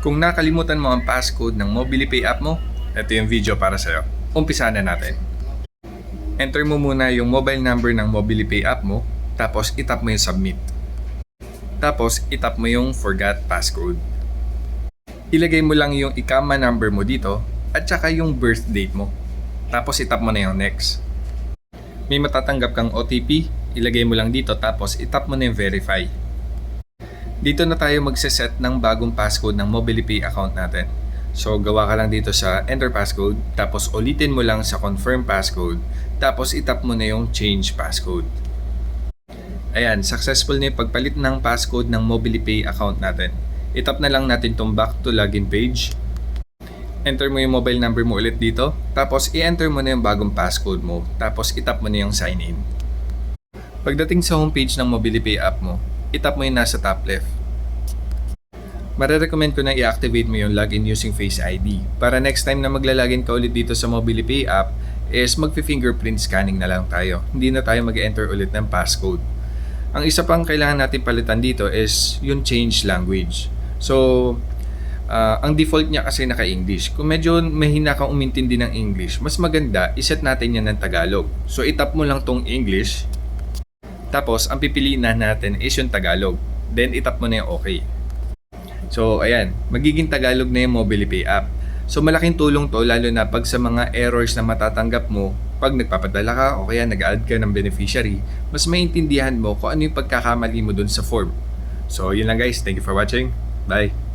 Kung nakalimutan mo ang passcode ng MobilePay app mo, ito yung video para sa'yo. Umpisa na natin. Enter mo muna yung mobile number ng MobilePay app mo, tapos itap mo yung submit. Tapos itap mo yung forgot passcode. Ilagay mo lang yung ikama number mo dito at saka yung birth date mo. Tapos itap mo na yung next. May matatanggap kang OTP, ilagay mo lang dito tapos itap mo na yung verify. Dito na tayo magse-set ng bagong passcode ng MobilePay account natin. So gawa ka lang dito sa enter passcode, tapos ulitin mo lang sa confirm passcode, tapos itap mo na yung change passcode. Ayan, successful na yung pagpalit ng passcode ng MobilePay account natin. Itap na lang natin tong back to login page. Enter mo yung mobile number mo ulit dito, tapos i-enter mo na yung bagong passcode mo, tapos itap mo na yung sign in. Pagdating sa homepage ng MobilePay app mo, itap mo yung nasa top left. Marerecommend ko na i-activate mo yung login using Face ID para next time na maglalagin ka ulit dito sa MobilePay app is magfi-fingerprint scanning na lang tayo. Hindi na tayo mag-enter ulit ng passcode. Ang isa pang kailangan natin palitan dito is yung change language. So, ah, ang default niya kasi naka-English. Kung medyo mahina kang umintindi ng English, mas maganda, iset natin yan ng Tagalog. So, itap mo lang tong English, tapos ang pipiliin na natin is yung Tagalog. Then, itap mo na yung okay. So, ayan, magiging Tagalog na yung MobilePay app. So, malaking tulong to lalo na pag sa mga errors na matatanggap mo pag nagpapadala ka o kaya nag-add ka ng beneficiary, mas maintindihan mo kung ano yung pagkakamali mo dun sa form. So, yun lang guys. Thank you for watching. Bye!